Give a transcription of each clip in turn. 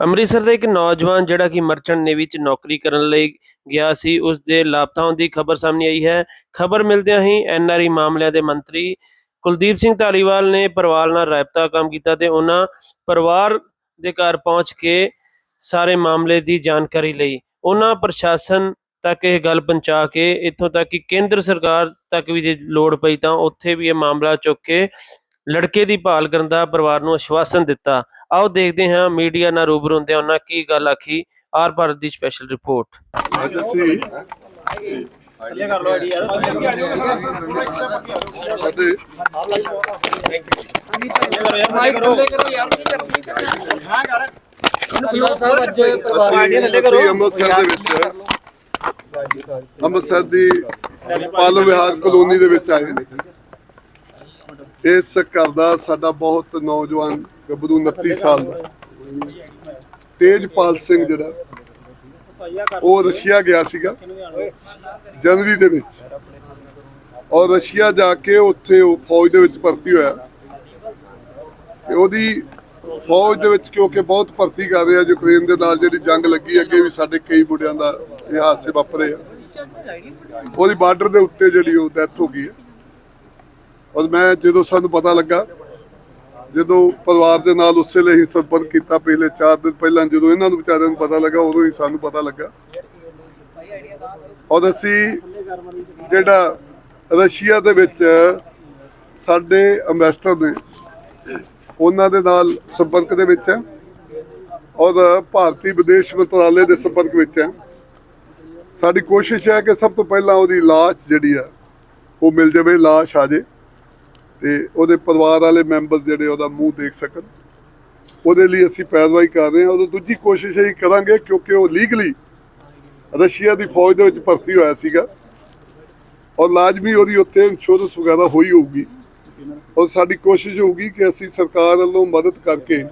ਅੰਮ੍ਰਿਤਸਰ ਦਾ ਇੱਕ ਨੌਜਵਾਨ ਜਿਹੜਾ ਕਿ ਮਰਚੈਂਟ ਨੇਵੀ ਵਿੱਚ ਨੌਕਰੀ ਕਰਨ ਲਈ ਗਿਆ ਸੀ ਉਸ ਦੇ ਲਾਪਤਾ ਹੋਣ ਦੀ ਖਬਰ ਸਾਹਮਣੇ ਆਈ ਹੈ। ਖਬਰ ਮਿਲਦਿਆਂ ਹੀ ਐਨਆਰਈ ਮਾਮਲਿਆਂ ਦੇ ਮੰਤਰੀ ਕੁਲਦੀਪ ਸਿੰਘ ਧਾਲੀਵਾਲ ਨੇ ਪਰਿਵਾਰ ਨਾਲ ਰਾਬਤਾ ਕੰਮ ਕੀਤਾ ਤੇ ਉਹਨਾਂ ਪਰਿਵਾਰ ਦੇ ਘਰ ਪਹੁੰਚ ਕੇ ਸਾਰੇ ਮਾਮਲੇ ਦੀ ਜਾਣਕਾਰੀ ਲਈ। ਉਹਨਾਂ ਪ੍ਰਸ਼ਾਸਨ ਤੱਕ ਇਹ ਗੱਲ ਪਹੁੰਚਾ ਕੇ ਇੱਥੋਂ ਤੱਕ ਕਿ ਕੇਂਦਰ ਸਰਕਾਰ ਤੱਕ ਵੀ ਜੇ ਲੋੜ ਪਈ ਤਾਂ ਉੱਥੇ ਵੀ ਇਹ ਮਾਮਲਾ ਚੁੱਕ ਕੇ ਲੜਕੇ ਦੀ ਭਾਲ ਕਰਨ ਦਾ ਪਰਿਵਾਰ ਨੂੰ ਆਸ਼ਵਾਸਨ ਦਿੱਤਾ। ਆਓ ਦੇਖਦੇ ਹਾਂ ਮੀਡੀਆ ਨਾਲ ਰੂਬਰੂ ਹੁੰਦੇ ਉਹਨਾਂ ਕੀ ਗੱਲ ਆਖੀ। ਆਰ ਭਾਰਤ ਦੀ ਸਪੈਸ਼ਲ ਰਿਪੋਰਟ ਅੱਜ ਅਸੀਂ ਸਾਡੇ ਅਸੀਂ ਅੰਮ੍ਰਿਤਸਰ ਦੇ ਵਿੱਚ ਅੰਮ੍ਰਿਤਸਰ ਦੀ ਪਾਲੋ ਵਿਹਾਰ ਕਲੋਨੀ ਦੇ ਵਿੱਚ ਆਏ ਇਸ ਘਰ ਦਾ ਸਾਡਾ ਬਹੁਤ ਨੌਜਵਾਨ ਗੱਭਰੂ 29 ਸਾਲ ਦਾ। ਤੇਜਪਾਲ ਸਿੰਘ ਜਿਹੜਾ, ਉਹ ਰਸ਼ੀਆ ਗਿਆ ਸੀਗਾ ਜਨਵਰੀ ਦੇ ਵਿੱਚ। ਔਰ ਰਸ਼ੀਆ ਜਾ ਕੇ ਉੱਥੇ ਉਹ ਫੌਜ ਦੇ ਵਿੱਚ ਭਰਤੀ ਹੋਇਆ। ਤੇ ਉਹਦੀ ਫੌਜ ਦੇ ਵਿੱਚ ਕਿਉਂਕਿ ਬਹੁਤ ਭਰਤੀ ਕਰ ਰਿਹਾ ਯੂਕਰੇਨ ਦੇ ਨਾਲ ਜਿਹੜੀ ਜੰਗ ਲੱਗੀ ਅੱਗੇ ਵੀ ਸਾਡੇ ਕਈ ਮੁੰਡਿਆਂ ਦਾ ਇਹ ਹਾਦਸੇ ਵਾਪਰੇ ਆ। ਉਹਦੀ ਬਾਰਡਰ ਦੇ ਉੱਤੇ ਜਿਹੜੀ ਉਹ ਡੈਥ ਹੋ ਗਈ ਹੈ। ਔਰ ਮੈਂ ਜਦੋਂ ਸਾਨੂੰ ਪਤਾ ਲੱਗਾ, ਜਦੋਂ ਪਰਿਵਾਰ ਦੇ ਨਾਲ ਉਸੇ ਲਈ ਹੀ ਸੰਪਰਕ ਕੀਤਾ ਪਿਛਲੇ 4 ਦਿਨ ਪਹਿਲਾਂ, ਜਦੋਂ ਇਹਨਾਂ ਨੂੰ ਵਿਚਾਰਿਆਂ ਨੂੰ ਪਤਾ ਲੱਗਾ, ਉਦੋਂ ਹੀ ਸਾਨੂੰ ਪਤਾ ਲੱਗਾ। ਔਰ ਅਸੀਂ ਜਿਹੜਾ ਰਸ਼ੀਆ ਦੇ ਵਿੱਚ ਸਾਡੇ ਐਮਬੈਸਡਰ ਨੇ, ਉਹਨਾਂ ਦੇ ਨਾਲ ਸੰਪਰਕ ਦੇ ਵਿੱਚ ਹੈ। ਔਰ ਭਾਰਤੀ ਵਿਦੇਸ਼ ਮੰਤਰਾਲੇ ਦੇ ਸੰਪਰਕ ਵਿੱਚ ਹੈ। ਸਾਡੀ ਕੋਸ਼ਿਸ਼ ਹੈ ਕਿ ਸਭ ਤੋਂ ਪਹਿਲਾਂ ਉਹਦੀ ਲਾਸ਼ ਜਿਹੜੀ ਆ, ਉਹ ਮਿਲ ਜਾਵੇ, ਲਾਸ਼ ਆ ਜੇ ਤੇ ਉਹਦੇ ਪਰਿਵਾਰ ਵਾਲੇ ਮੈਂਬਰ ਜਿਹੜੇ ਉਹਦਾ ਮੂੰਹ ਦੇਖ ਸਕਣ। ਉਹਦੇ ਲਈ ਅਸੀਂ ਪੈਰਵਾਈ ਕਰ ਰਹੇ ਹਾਂ। ਉਹਦੀ ਦੂਜੀ ਕੋਸ਼ਿਸ਼ ਇਹ ਕਰਾਂਗੇ ਕਿਉਂਕਿ ਉਹ ਲੀਗਲੀ ਰਸ਼ੀਆ ਦੀ ਫੌਜ ਦੇ ਵਿੱਚ ਭਰਤੀ ਹੋਇਆ ਸੀਗਾ। ਔਰ ਲਾਜ਼ਮੀ ਉਹਦੀ ਉੱਥੇ ਇੰਸ਼ੋਰੈਂਸ ਵਗੈਰਾ ਹੋਈ ਹੋਊਗੀ। ਔਰ ਸਾਡੀ ਕੋਸ਼ਿਸ਼ ਹੋਊਗੀ ਕਿ ਅਸੀਂ ਸਰਕਾਰ ਵੱਲੋਂ ਮਦਦ ਕਰਕੇ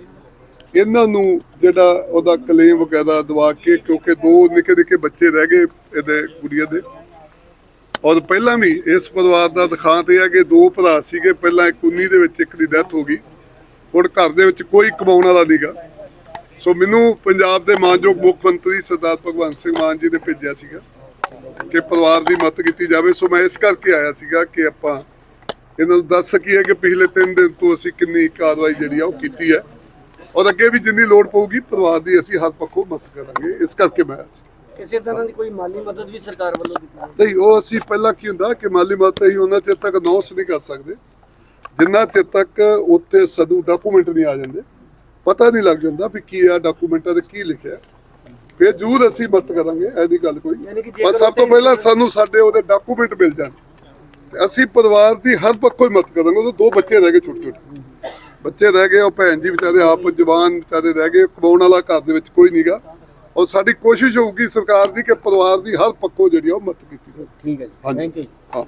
ਇਹਨਾਂ ਨੂੰ ਜਿਹੜਾ ਉਹਦਾ ਕਲੇਮ ਵਗੈਰਾ ਦਵਾ ਕੇ, ਕਿਉਂਕਿ ਦੋ ਨਿੱਕੇ ਨਿੱਕੇ ਬੱਚੇ ਰਹਿ ਗਏ ਇਹਦੇ ਗੁੜੀਆ ਦੇ। ਔਰ ਪਹਿਲਾਂ ਵੀ ਇਸ ਪਰਿਵਾਰ ਦਾ ਦਿਖਾਂਤ ਇਹ ਹੈ ਕਿ ਦੋ ਭਰਾ ਸੀਗੇ, ਪਹਿਲਾਂ ਇੱਕ 19 ਦੇ ਵਿੱਚ ਇੱਕ ਦੀ ਡੈਥ ਹੋ ਗਈ। ਹੁਣ ਘਰ ਦੇ ਵਿੱਚ ਕੋਈ ਕਮਾਉਣ ਵਾਲਾ ਨਹੀਂਗਾ ਸੋ ਮੈਨੂੰ ਪੰਜਾਬ ਦੇ ਮਾਨਯੋਗ ਮੁੱਖ ਮੰਤਰੀ ਸਰਦਾਰ ਭਗਵੰਤ ਸਿੰਘ ਮਾਨ ਜੀ ਨੇ ਭੇਜਿਆ ਸੀਗਾ ਕਿ ਪਰਿਵਾਰ ਦੀ ਮਦਦ ਕੀਤੀ ਜਾਵੇ। ਸੋ ਮੈਂ ਇਸ ਕਰਕੇ ਆਇਆ ਸੀਗਾ ਕਿ ਆਪਾਂ ਇਹਨਾਂ ਨੂੰ ਦੱਸ ਸਕੀਏ ਕਿ ਪਿਛਲੇ 3 ਦਿਨ ਤੋਂ ਅਸੀਂ ਕਿੰਨੀ ਕਾਰਵਾਈ ਜਿਹੜੀ ਆ ਉਹ ਕੀਤੀ ਹੈ। ਔਰ ਅੱਗੇ ਵੀ ਜਿੰਨੀ ਲੋੜ ਪਊਗੀ, ਪਰਿਵਾਰ ਦੀ ਅਸੀਂ ਹਰ ਪੱਖੋਂ ਮਦਦ ਕਰਾਂਗੇ। ਇਸ ਕਰਕੇ ਮੈਂ ਆਇਆ ਸੀ। ਕਿਸੇ ਤਰ੍ਹਾਂ ਦੀ ਕੋਈ ਮਾਲੀ ਮਦਦ ਵੀ ਸਰਕਾਰ ਵੱਲੋਂ ਦਿੱਤੀ। ਨਹੀਂ ਉਹ ਅਸੀਂ ਪਹਿਲਾਂ ਕੀ ਹੁੰਦਾ ਕਿ ਮਾਲੀ ਮਦਦ ਅਸੀਂ ਉਹਨਾਂ ਚਿਰ ਤੱਕ ਅਨਾਉਂਸ ਨਹੀਂ ਕਰ ਸਕਦੇ। ਜਿੰਨਾ ਚਿਰ ਤੱਕ ਉੱਥੇ ਸਾਨੂੰ ਡਾਕੂਮੈਂਟ ਨਹੀਂ ਆ ਜਾਂਦੇ ਪਤਾ ਨਹੀਂ ਲੱਗ ਜਾਂਦਾ ਵੀ ਕੀ ਆ ਡਾਕੂਮੈਂਟਾਂ ਤੇ ਕੀ ਲਿਖਿਆ ਫਿਰ ਜ਼ਰੂਰ ਅਸੀਂ ਮਦਦ ਕਰਾਂਗੇ ਐਦੀ ਗੱਲ ਕੋਈ ਪਰ ਸਭ ਤੋਂ ਪਹਿਲਾਂ ਸਾਨੂੰ ਸਾਡੇ ਉਹਦੇ ਡਾਕੂਮੈਂਟ ਮਿਲ ਜਾਣ। ਤੇ ਅਸੀਂ ਪਰਿਵਾਰ ਦੀ ਹਰ ਪੱਖੋਂ ਹੀ ਮਦਦ ਕਰਾਂਗੇ ਉਹਦੇ ਦੋ ਬੱਚੇ ਰਹਿ ਗਏ ਛੋਟੇ ਛੋਟੇ ਬੱਚੇ ਰਹਿ ਗਏ ਉਹ ਭੈਣ ਜੀ ਵਿਚਾਰੇ ਆਪ ਜਵਾਨ ਵਿਚਾਰੇ ਰਹਿ ਗਏ ਕਮਾਉਣ ਵਾਲਾ ਘਰ ਦੇ ਵਿੱਚ ਕੋਈ ਨਹੀਂਗਾ ਔਰ ਸਾਡੀ ਕੋਸ਼ਿਸ਼ ਹੋਊਗੀ ਸਰਕਾਰ ਦੀ ਕਿ ਪਰਿਵਾਰ ਦੀ ਹਰ ਪੱਖੋਂ ਜਿਹੜੀ ਆ ਉਹ ਮਦਦ ਕੀਤੀ ਜਾਵੇ। ਠੀਕ ਹੈ ਜੀ। ਥੈਂਕ ਯੂ ਹਾਂ।